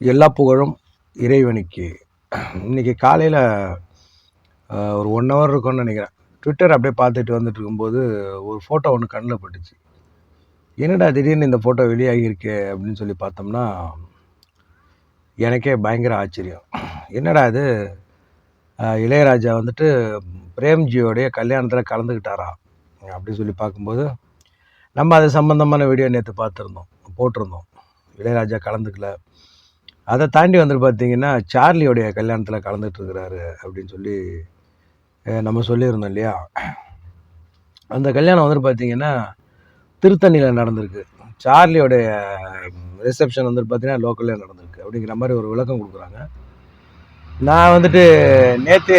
எல்லா புகழும் இறைவனுக்கு. இன்றைக்கி காலையில் ஒரு ஒன் ஹவர் இருக்கும்னு நினைக்கிறேன். ட்விட்டர் அப்படியே பார்த்துட்டு வந்துட்டு இருக்கும்போது ஒரு ஃபோட்டோ ஒன்று கண்ணில் பட்டுச்சு. என்னடா திடீர்னு இந்த ஃபோட்டோ வெளியாகியிருக்கே அப்படின்னு சொல்லி பார்த்தோம்னா எனக்கே பயங்கர ஆச்சரியம். என்னடா இது? இளையராஜா வந்துட்டு பிரேம்ஜியோடைய கல்யாணத்தில் கலந்துக்கிட்டாரா அப்படின்னு சொல்லி பார்க்கும்போது நம்ம அது சம்மந்தமான வீடியோ நேற்று பார்த்துருந்தோம் போட்டிருந்தோம். இளையராஜா கலந்துக்கல. அதை தாண்டி வந்துட்டு பார்த்தீங்கன்னா சார்லியோடைய கல்யாணத்தில் கலந்துட்டு இருக்கிறாரு அப்படின்னு சொல்லி நம்ம சொல்லியிருந்தோம் இல்லையா? அந்த கல்யாணம் வந்துட்டு பார்த்தீங்கன்னா திருத்தணியில் நடந்திருக்கு. சார்லியோடைய ரிசப்ஷன் வந்துட்டு பார்த்தீங்கன்னா லோக்கல்லே நடந்திருக்கு. அப்படிங்கிற மாதிரி ஒரு விளக்கம் கொடுக்குறாங்க. நான் வந்துட்டு நேற்று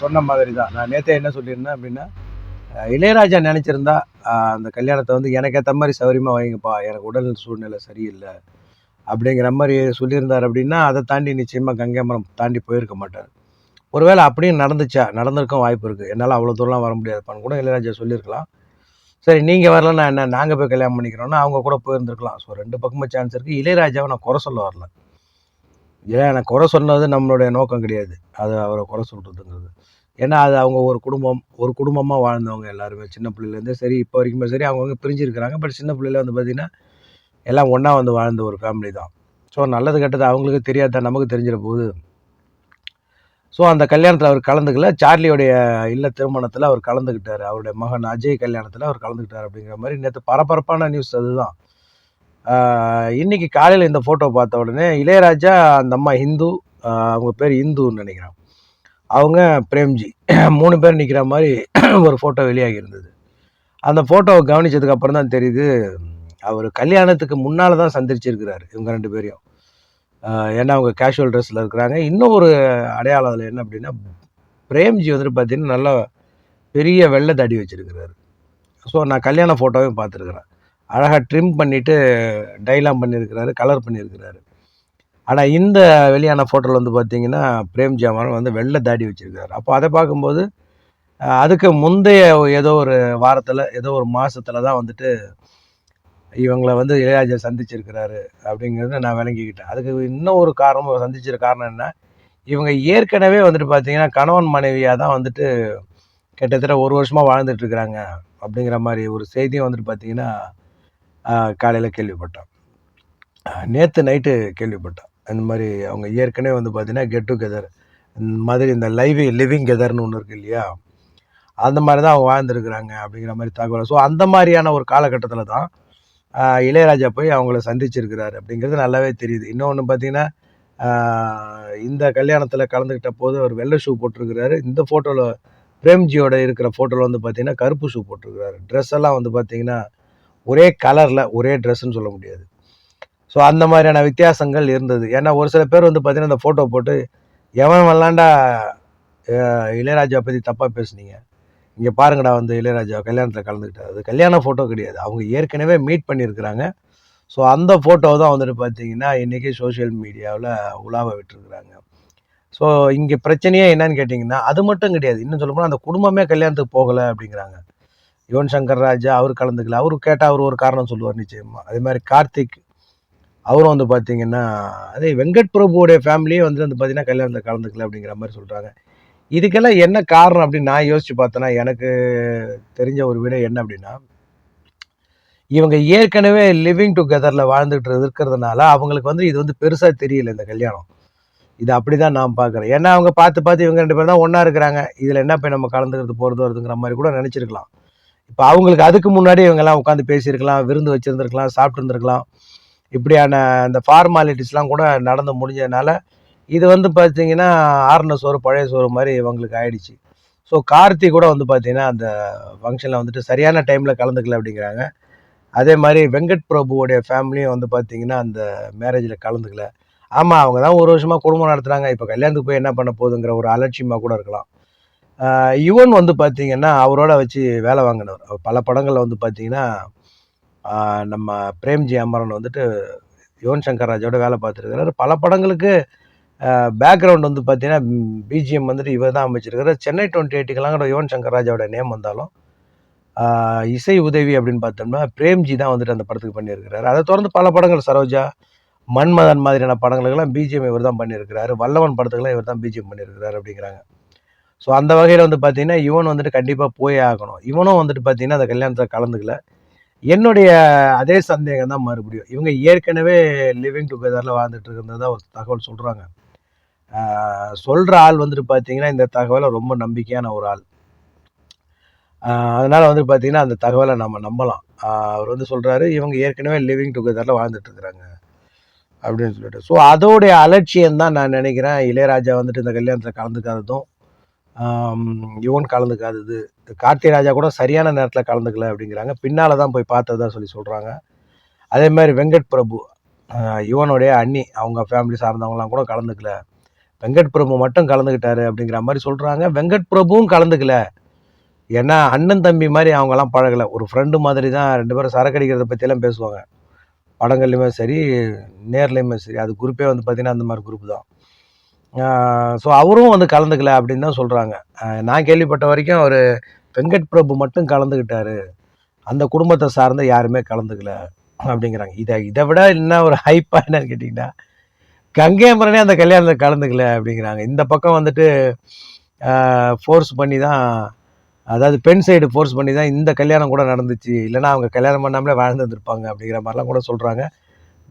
சொன்ன மாதிரி தான் நான் நேற்றே என்ன சொல்லியிருந்தேன் அப்படின்னா இளையராஜா நினச்சிருந்தா அந்த கல்யாணத்தை வந்து எனக்கு ஏற்ற மாதிரி சௌகரியமாக வைங்கப்பா. எனக்கு உடல் சூழ்நிலை சரியில்லை. அப்படிங்கிற மாதிரி சொல்லியிருந்தார் அப்படின்னா அதை தாண்டி நிச்சயமாக கங்கைமரம் தாண்டி போயிருக்க மாட்டார். ஒருவேளை அப்படியும் நடந்துச்சா? நடந்திருக்கும் வாய்ப்பு இருக்குது என்னால் அவ்வளோ தூரம்லாம் வர முடியாதுப்பான்னு கூட இளையராஜா சொல்லியிருக்கலாம். சரி நீங்கள் வரலன்னா என்ன? நாங்கள் போய் கல்யாணம் பண்ணிக்கிறோன்னா அவங்க கூட போயிருந்துருக்கலாம். ஸோ ரெண்டு பக்கமும் சான்ஸ் இருக்குது இளையராஜாவை நான் குறை சொல்ல வரல. ஏன் எனக்கு குறை சொன்னது நம்மளுடைய நோக்கம் கிடையாது. அது அவரை குறை சொல்கிறதுங்கிறது ஏன்னா அது அவங்க ஒரு குடும்பம் ஒரு குடும்பமாக வாழ்ந்தவங்க எல்லாருமே. சின்ன பிள்ளைலேருந்தே சரி இப்போ வரைக்குமே சரி அவங்கவுங்க பிரிஞ்சிருக்கிறாங்க. பட் சின்ன பிள்ளையில வந்து பார்த்திங்கன்னா எல்லாம் ஒன்றா வந்து வாழ்ந்த ஒரு ஃபேமிலி தான். ஸோ நல்லது கெட்டது அவங்களுக்கு தெரியாத நமக்கு தெரிஞ்சிட போகுது. ஸோ அந்த கல்யாணத்தில் அவர் கலந்துக்கல. சார்லியோடைய இல்ல திருமணத்தில் அவர் கலந்துக்கிட்டார். அவருடைய மகன் அஜய் கல்யாணத்தில் அவர் கலந்துக்கிட்டார் அப்படிங்கிற மாதிரி நேற்று பரபரப்பான நியூஸ் அதுதான். இன்னைக்கு காலையில் இந்த ஃபோட்டோ பார்த்த உடனே இளையராஜா அந்த அம்மா ஹிந்து அவங்க பேர் இந்துன்னு நினைக்கிறான். அவங்க பிரேம்ஜி மூணு பேர் நிற்கிற மாதிரி ஒரு ஃபோட்டோ வெளியாகி இருந்தது. அந்த ஃபோட்டோவை கவனித்ததுக்கப்புறம் தான் தெரியுது அவர் கல்யாணத்துக்கு முன்னால் தான் சந்திச்சிருக்கிறாரு இவங்க ரெண்டு பேரையும். ஏன்னா அவங்க கேஷுவல் ட்ரெஸ்ஸில் இருக்கிறாங்க. இன்னும் ஒரு அடையாளம் அதில் என்ன அப்படின்னா பிரேம்ஜி வந்துட்டு பார்த்தீங்கன்னா நல்லா பெரிய வெள்ளை தாடி வச்சுருக்கிறாரு. ஸோ நான் கல்யாண ஃபோட்டோவையும் பார்த்துருக்குறேன். அழகாக ட்ரிம் பண்ணிவிட்டு டைலாம் பண்ணியிருக்கிறாரு கலர் பண்ணியிருக்கிறாரு ஆனால் இந்த வெளியான ஃபோட்டோவில் வந்து பார்த்தீங்கன்னா பிரேம்ஜி அமரன் வந்து வெள்ளை தாடி வச்சுருக்காரு அப்போ அதை பார்க்கும்போது அதுக்கு முந்தைய ஏதோ ஒரு வாரத்தில் ஏதோ ஒரு மாதத்தில் தான் வந்துட்டு இவங்களை வந்து இளையராஜா சந்திச்சிருக்கிறாரு அப்படிங்கிறத நான் விளங்கிக்கிட்டேன். அதுக்கு இன்னும் ஒரு காரணம் சந்திச்சிரு காரணம் என்ன? இவங்க ஏற்கனவே வந்துட்டு பார்த்தீங்கன்னா கணவன் மனைவியாக தான் வந்துட்டு கிட்டத்தட்ட ஒரு வருஷமாக வாழ்ந்துட்டுருக்குறாங்க அப்படிங்கிற மாதிரி ஒரு செய்தியும் வந்துட்டு பார்த்தீங்கன்னா காலையில் கேள்விப்பட்டோம். நேற்று நைட்டு கேள்விப்பட்டோம். அந்த மாதிரி அவங்க ஏற்கனவே வந்து பார்த்தீங்கன்னா கெட் டுகெதர் இந்த மாதிரி இந்த லைவ் லிவிங் கெதர்னு ஒன்று இருக்குது இல்லையா? அந்த மாதிரி தான் அவங்க வாழ்ந்துருக்குறாங்க அப்படிங்கிற மாதிரி தகவல். ஸோ அந்த மாதிரியான ஒரு காலகட்டத்தில் தான் இளையராஜா போய் அவங்கள சந்திச்சிருக்கிறாரு அப்படிங்கிறது நல்லாவே தெரியுது. இன்னொன்று பார்த்தீங்கன்னா இந்த கல்யாணத்தில் கலந்துக்கிட்ட போது அவர் வெள்ளை ஷூ போட்டிருக்கிறாரு. இந்த ஃபோட்டோவில் பிரேம்ஜியோட இருக்கிற ஃபோட்டோவில் வந்து பார்த்தீங்கன்னா கருப்பு ஷூ போட்டிருக்கிறாரு. ட்ரெஸ் எல்லாம் வந்து பார்த்தீங்கன்னா ஒரே கலரில் ஒரே ட்ரெஸ்ஸுன்னு சொல்ல முடியாது. ஸோ அந்த மாதிரியான வித்தியாசங்கள் இருந்தது. ஏன்னா ஒரு சில பேர் வந்து பார்த்தீங்கன்னா அந்த ஃபோட்டோ போட்டு எவன் விளாண்டா இளையராஜா பற்றி தப்பாக பேசுனீங்க? இங்கே பாருங்கடா வந்து இளையராஜா கல்யாணத்தில் கலந்துக்கிட்டாரு. அது கல்யாண ஃபோட்டோ கிடையாது. அவங்க ஏற்கனவே மீட் பண்ணியிருக்கிறாங்க ஸோ அந்த ஃபோட்டோ தான் வந்துட்டு பார்த்தீங்கன்னா இன்றைக்கி சோஷியல் மீடியாவில் உலாவ விட்டுருக்குறாங்க. ஸோ இங்கே பிரச்சனையே என்னன்னு கேட்டிங்கன்னா அது மட்டும் கிடையாது. இன்னும் சொல்ல போனால் அந்த குடும்பமே கல்யாணத்துக்கு போகலை அப்படிங்கிறாங்க. யுவன் சங்கர் ராஜா அவர் கலந்துக்கல. அவர் கேட்டால் அவர் ஒரு காரணம் சொல்லுவார் நிச்சயமாக அதே மாதிரி கார்த்திக் அவரும் வந்து பார்த்தீங்கன்னா அதே வெங்கட் பிரபுவோடைய ஃபேமிலியே வந்து வந்து பார்த்தீங்கன்னா கல்யாணத்தில் கலந்துக்கல அப்படிங்கிற மாதிரி சொல்கிறாங்க இதுக்கெல்லாம் என்ன காரணம் அப்படின்னு நான் யோசிச்சு பார்த்தேன்னா எனக்கு தெரிஞ்ச ஒரு விடை என்ன அப்படின்னா இவங்க ஏற்கனவே லிவிங் டுகெதரில் வாழ்ந்துகிட்டு இருக்கிறதுனால அவங்களுக்கு வந்து இது வந்து பெருசாக தெரியல இந்த கல்யாணம். இது அப்படி தான் நான் பார்க்குறேன். ஏன்னா அவங்க பார்த்து பார்த்து இவங்க ரெண்டு பேரும் தான் ஒன்றா இருக்கிறாங்க. இதில் என்ன போய் நம்ம கலந்துக்கிறது போகிறது வருதுங்கிற மாதிரி கூட நினச்சிருக்கலாம். இப்போ அவங்களுக்கு அதுக்கு முன்னாடி இவங்கெல்லாம் உட்காந்து பேசியிருக்கலாம் விருந்து வச்சுருந்துருக்கலாம் சாப்பிட்ருந்துருக்கலாம் இப்படியான அந்த ஃபார்மாலிட்டிஸ்லாம் கூட நடந்து முடிஞ்சதுனால இது வந்து பார்த்தீங்கன்னா ஆறுன சோறு பழைய சோறு மாதிரி இவங்களுக்கு ஆயிடுச்சு. ஸோ கார்த்தி கூட வந்து பார்த்தீங்கன்னா அந்த ஃபங்க்ஷனில் வந்துட்டு சரியான டைமில் கலந்துக்கல அப்படிங்கிறாங்க. அதே மாதிரி வெங்கட் பிரபுவோடைய ஃபேமிலியும் வந்து பார்த்தீங்கன்னா அந்த மேரேஜில் கலந்துக்கல. ஆமாம் அவங்க தான் ஒரு வருஷமாக குடும்பம் நடத்துகிறாங்க இப்போ கல்யாணத்துக்கு போய் என்ன பண்ண போகுதுங்கிற ஒரு அலட்சியமாக கூட இருக்கலாம். யுவன் வந்து பார்த்தீங்கன்னா அவரோட வச்சு வேலை வாங்கினவர். பல படங்களில் வந்து பார்த்தீங்கன்னா நம்ம பிரேம்ஜி அமரன் வந்துட்டு யுவன் சங்கர் ராஜோட வேலை பார்த்துருக்கிறாரு. பல படங்களுக்கு பேக்ரவுண்ட் வந்து பார்த்தீங்கன்னா பிஜிஎம் வந்துட்டு இவர் தான் அமைச்சிருக்காரு. சென்னை டுவெண்ட்டி எயிட்டுக்கெல்லாம் கூட யுவன் சங்கர் ராஜாவோட நேம் வந்தாலும் இசை உதவி அப்படின்னு பார்த்தோம்னா பிரேம்ஜி தான் வந்துட்டு அந்த படத்துக்கு பண்ணியிருக்கிறாரு. அதை தொடர்ந்து பல படங்கள் சரோஜா மன்மதன் மாதிரியான படங்களுக்கெல்லாம் பிஜிஎம் இவர் தான் பண்ணியிருக்கிறாரு. வல்லவன் படத்துக்கெல்லாம் இவர் தான் பிஜிஎம் பண்ணியிருக்கிறாரு அப்படிங்கிறாங்க. ஸோ அந்த வகையில் வந்து பார்த்தீங்கன்னா இவன் வந்துட்டு கண்டிப்பாக போயே ஆகணும். இவனும் வந்துட்டு பார்த்தீங்கன்னா அந்த கல்யாணத்தில் கலந்துக்கல. என்னுடைய அதே சந்தேகம் தான் மறுபடியும். இவங்க ஏற்கனவே லிவிங் டுகெதரில் வாழ்ந்துட்டு இருக்கிறது தான் ஒரு தகவல் சொல்கிறாங்க சொல்கிற ஆள் வந்துட்டு பார்த்தீங்கன்னா இந்த தகவலை ரொம்ப நம்பிக்கையான ஒரு ஆள். அதனால் வந்து பார்த்தீங்கன்னா அந்த தகவலை நம்ம நம்பலாம். அவர் வந்து சொல்கிறாரு இவங்க ஏற்கனவே லிவிங் டுகெதரில் வாழ்ந்துட்டுருக்குறாங்க அப்படின்னு சொல்லிட்டு. ஸோ அதோடைய அலட்சியம் தான் நான் நினைக்கிறேன். இளையராஜா வந்துட்டு இந்த கல்யாணத்தில் கலந்துக்காததும் இவன் யுவன் கலந்துக்காதது கார்த்தி ராஜா கூட சரியான நேரத்தில் கலந்துக்கல அப்படிங்கிறாங்க. பின்னால் தான் போய் பார்த்ததா சொல்லி சொல்கிறாங்க அதே மாதிரி வெங்கட் பிரபு ஆஹ், யுவனுடைய அண்ணி அவங்க ஃபேமிலி சார்ந்தவங்களாம் கூட கலந்துக்கல. வெங்கட் பிரபு மட்டும் கலந்துக்கிட்டாரு அப்படிங்கிற மாதிரி சொல்கிறாங்க வெங்கட் பிரபுவும் கலந்துக்கல. ஏன்னா அண்ணன் தம்பி மாதிரி அவங்கெல்லாம் பழகலை. ஒரு ஃப்ரெண்டு மாதிரி தான் ரெண்டு பேரும் சரக்கு அடிக்கிறத பற்றியெல்லாம் பேசுவாங்க. படங்கள்லையுமே சரி நேர்லையுமே சரி. அது குரூப்பே வந்து பார்த்திங்கன்னா அந்த மாதிரி குரூப் தான். ஸோ அவரும் வந்து கலந்துக்கல அப்படின்னு தான் சொல்கிறாங்க நான் கேள்விப்பட்ட வரைக்கும் அவர் வெங்கட் பிரபு மட்டும் கலந்துக்கிட்டாரு அந்த குடும்பத்தை சார்ந்த யாருமே கலந்துக்கல அப்படிங்கிறாங்க. இதை இதை விட என்ன ஒரு ஹைப்பாக என்னன்னு கேட்டிங்கன்னா கங்கையமரனே அந்த கல்யாணத்தில் கலந்துக்கல அப்படிங்கிறாங்க. இந்த பக்கம் வந்துட்டு ஃபோர்ஸ் பண்ணி தான் அதாவது பெண் சைடு ஃபோர்ஸ் பண்ணி தான் இந்த கல்யாணம் கூட நடந்துச்சு. இல்லைன்னா அவங்க கல்யாணம் பண்ணாமலே வாழ்ந்து வந்திருப்பாங்க அப்படிங்கிற மாதிரிலாம் கூட சொல்கிறாங்க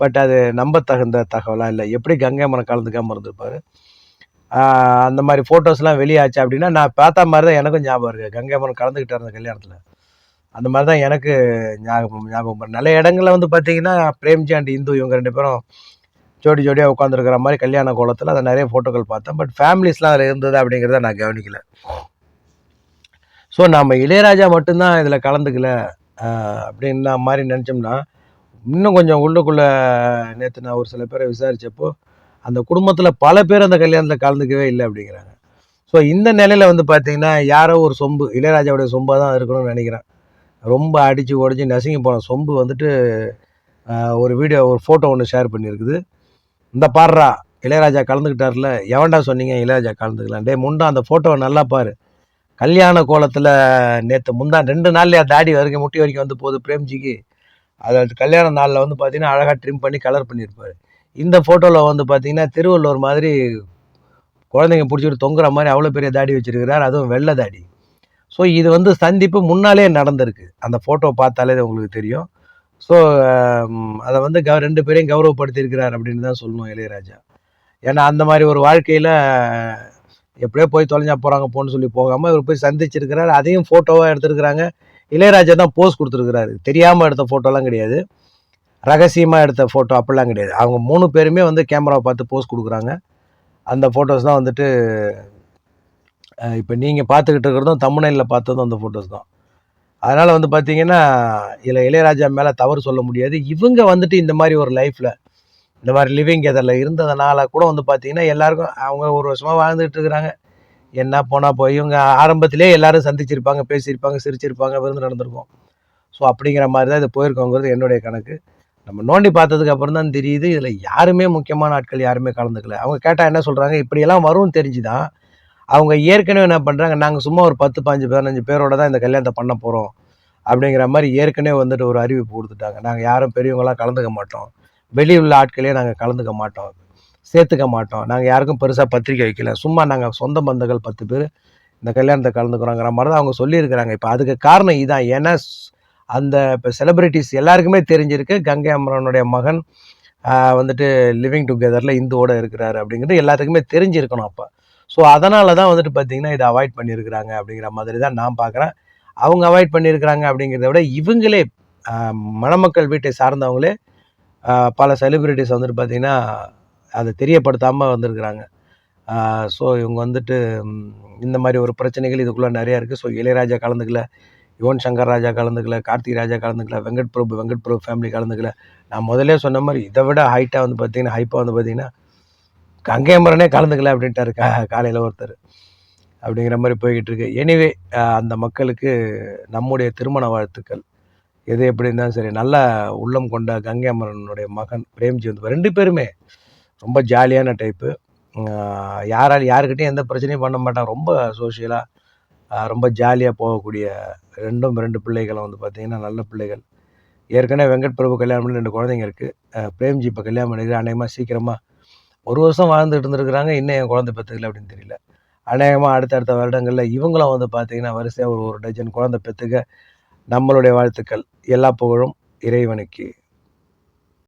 பட் அது நம்ப தகுந்த தகவலாக இல்லை. எப்படி கங்கைமரம் கலந்துக்காமல் இருந்திருப்பாரு? அந்த மாதிரி ஃபோட்டோஸ்லாம் வெளியாச்சு அப்படின்னா நான் பார்த்த மாதிரி தான் எனக்கும் ஞாபகம் இருக்குது கங்கைமரம் கலந்துக்கிட்டார் அந்த கல்யாணத்தில். அந்த மாதிரி தான் எனக்கு ஞாபகம் ஞாபகம் வரும். நிறைய இடங்களில் வந்து பார்த்தீங்கன்னா பிரேம்ஜி அண்ட் இந்து இவங்க ரெண்டு பேரும் ஜோடி ஜோடியாக உட்காந்துருக்கிற மாதிரி கல்யாண கோலத்தில் அதை நிறைய ஃபோட்டோக்கள் பார்த்தேன். பட் ஃபேமிலிஸ்லாம் அதில் இருந்தது அப்படிங்கிறத நான் கவனிக்கல. ஸோ நம்ம இளையராஜா மட்டும்தான் இதில் கலந்துக்கல. அப்படின்னா மாதிரி நினச்சோம்னா இன்னும் கொஞ்சம் உள்ளுக்குள்ளே நேற்று நான் ஒரு சில பேரை விசாரித்தப்போ அந்த குடும்பத்தில் பல பேர் அந்த கல்யாணத்தில் கலந்துக்கவே இல்லை அப்படிங்கிறாங்க. ஸோ இந்த நிலையில் வந்து பார்த்திங்கன்னா யாரோ ஒரு சொம்பு இளையராஜாவுடைய சொம்பாக தான் இருக்கணும்னு நினைக்கிறேன். ரொம்ப அடித்து உடச்சி நசுங்கி போன சொம்பு வந்துட்டு ஒரு வீடியோ ஒரு ஃபோட்டோ ஒன்று ஷேர் பண்ணியிருக்குது. இந்த பாடுறா இளையராஜா கலந்துக்கிட்டார்ல. எவன்டா சொன்னீங்க இளையராஜா கலந்துக்கலாம் டே முண்டா அந்த ஃபோட்டோவை நல்லா பாரு. கல்யாண கோலத்தில் நேற்று முந்தா ரெண்டு நாள்லையா தாடி வரைக்கும் முட்டி வரைக்கும் வந்து போகுது பிரேம்ஜிக்கு. அதாவது கல்யாண நாளில் வந்து பார்த்தீங்கன்னா அழகாக ட்ரிம் பண்ணி கலர் பண்ணியிருப்பார். இந்த ஃபோட்டோவில் வந்து பார்த்தீங்கன்னா திருவள்ளுவர் மாதிரி குழந்தைங்க பிடிச்சிட்டு தொங்குற மாதிரி அவ்வளோ பெரிய தாடி வச்சுருக்கிறார். அதுவும் வெள்ளை தாடி. ஸோ இது வந்து சந்திப்பு முன்னாலே நடந்திருக்கு. அந்த ஃபோட்டோ பார்த்தாலே இது உங்களுக்கு தெரியும். ஸோ um, அதை வந்து க ரெண்டு பேரையும் கௌரவப்படுத்தியிருக்கிறார் அப்படின்னு தான் சொல்லணும் இளையராஜா. ஏன்னா அந்த மாதிரி ஒரு வாழ்க்கையில் எப்படியோ போய் தொலைஞ்சா போகிறாங்க போன்னு சொல்லி போகாமல் இவர் போய் சந்திச்சிருக்கிறார். அதையும் ஃபோட்டோவாக எடுத்திருக்கிறாங்க. இளையராஜா தான் போஸ் கொடுத்துருக்கிறாரு. தெரியாமல் எடுத்த ஃபோட்டோலாம் கிடையாது. ரகசியமாக எடுத்த ஃபோட்டோ அப்படிலாம் கிடையாது. அவங்க மூணு பேருமே வந்து கேமராவை பார்த்து போஸ் கொடுக்குறாங்க. அந்த ஃபோட்டோஸ் தான் வந்துட்டு இப்போ நீங்கள் பார்த்துக்கிட்டு இருக்கிறதும் தமிழ்நிலையில் பார்த்ததும் அந்த ஃபோட்டோஸ் தான். அதனால் வந்து பார்த்தீங்கன்னா இதில் இளையராஜா மேலே தவறு சொல்ல முடியாது. இவங்க வந்துட்டு இந்த மாதிரி ஒரு லைஃப்பில் இந்த மாதிரி லிவிங் கெதரில் இருந்ததுனால கூட வந்து பார்த்தீங்கன்னா எல்லாருக்கும் அவங்க ஒரு வருஷமாக வாழ்ந்துட்டு இருக்கிறாங்க. என்ன போனால் போய் இவங்க ஆரம்பத்திலே எல்லாரும் சந்திச்சிருப்பாங்க பேசியிருப்பாங்க சிரிச்சிருப்பாங்க விருந்து நடந்திருக்கும். ஸோ அப்படிங்கிற மாதிரி தான் இது போயிருக்கோங்கிறது என்னுடைய கணக்கு. நம்ம நோண்டி பார்த்ததுக்கு அப்புறம் தான் தெரியுது இதில் யாருமே முக்கியமான ஆட்கள் யாருமே கலந்துக்கல. அவங்க கேட்டால் என்ன சொல்கிறாங்க இப்படியெல்லாம் வரும்னு தெரிஞ்சு தான் அவங்க ஏற்கனவே என்ன பண்ணுறாங்க நாங்கள் சும்மா ஒரு பத்து பாஞ்சு பதினஞ்சு பேரோட தான் இந்த கல்யாணத்தை பண்ண போகிறோம் அப்படிங்கிற மாதிரி ஏற்கனவே வந்துட்டு ஒரு அறிவிப்பு கொடுத்துட்டாங்க. நாங்கள் யாரும் பெரியவங்களாம் கலந்துக்க மாட்டோம். வெளியே உள்ள ஆட்களே நாங்கள் கலந்துக்க மாட்டோம். சேர்த்துக்க மாட்டோம். நாங்கள் யாருக்கும் பெருசாக பத்திரிக்கை வைக்கல. சும்மா நாங்கள் சொந்த பந்தங்கள் பத்து பேர் இந்த கல்யாணத்தை கலந்துக்கிறோங்கிற மாதிரி தான் அவங்க சொல்லியிருக்கிறாங்க. இப்போ அதுக்கு காரணம் இதான். ஏன்னா ஸ்- அந்த இப்போ செலிப்ரிட்டிஸ் எல்லாருக்குமே தெரிஞ்சிருக்கு. கங்கை அமரனுடைய மகன் வந்துட்டு லிவிங் டுகெதரில் இந்துவோட இருக்கிறாரு அப்படிங்கிறது எல்லாத்துக்குமே தெரிஞ்சிருக்கணும் அப்போ. ஸோ அதனால தான் வந்துட்டு பார்த்தீங்கன்னா இதை அவாய்ட் பண்ணியிருக்கிறாங்க அப்படிங்கிற மாதிரி தான் நான் பார்க்குறேன் அவங்க அவாய்ட் பண்ணியிருக்கிறாங்க அப்படிங்கிறத விட இவங்களே மணமக்கள் வீட்டை சார்ந்தவங்களே பல செலிப்ரிட்டிஸ் வந்துட்டு பார்த்தீங்கன்னா அதை தெரியப்படுத்தாமல் வந்திருக்கிறாங்க. ஸோ இவங்க வந்துட்டு இந்த மாதிரி ஒரு பிரச்சனைகள் இதுக்குள்ளே நிறையா இருக்குது ஸோ இளையராஜா கலந்துக்கல யுவன் சங்கர் ராஜா கலந்துக்கல கார்த்திக் ராஜா கலந்துக்கல வெங்கட் பிரபு வெங்கட் பிரபு ஃபேமிலி கலந்துக்கல. நான் முதலே சொன்ன மாதிரி இதை விட ஹைட்டாக வந்து பார்த்தீங்கன்னா ஹைப்பாக வந்து பார்த்தீங்கன்னா கங்கையமரனே கலந்துக்கல அப்படின்ட்டாரு கா காலையில் ஒருத்தர். அப்படிங்கிற மாதிரி போய்கிட்டு இருக்கு எனிவே அந்த மக்களுக்கு நம்முடைய திருமண வாழ்த்துக்கள். எது எப்படி இருந்தாலும் சரி நல்ல உள்ளம் கொண்ட கங்கை அமரனுடைய மகன் பிரேம்ஜி வந்து ரெண்டு பேருமே ரொம்ப ஜாலியான டைப்பு யாரால் யாருக்கிட்டையும் எந்த பிரச்சனையும் பண்ண மாட்டான். ரொம்ப சோஷியலாக ரொம்ப ஜாலியாக போகக்கூடிய ரெண்டும் ரெண்டு பிள்ளைகளும் வந்து பார்த்திங்கன்னா நல்ல பிள்ளைகள். ஏற்கனவே வெங்கட் பிரபு கல்யாணம் பண்ணி ரெண்டு குழந்தைங்க இருக்குது பிரேம்ஜி இப்போ கல்யாணம் பண்ணிக்கிற அநேகமாக சீக்கிரமாக ஒரு வருஷம் வாழ்ந்துட்டு இருந்திருக்கிறாங்க இன்னும் என் குழந்தை பெற்றுக்கல அப்படின்னு தெரியல. அநேகமாக அடுத்தடுத்த வருடங்களில் இவங்களும் வந்து பார்த்தீங்கன்னா வரிசையாக ஒரு ஒரு டஜன் குழந்தை பெற்றுக்க நம்மளுடைய வாழ்த்துக்கள். எல்லா புகழும் இறைவனுக்கு.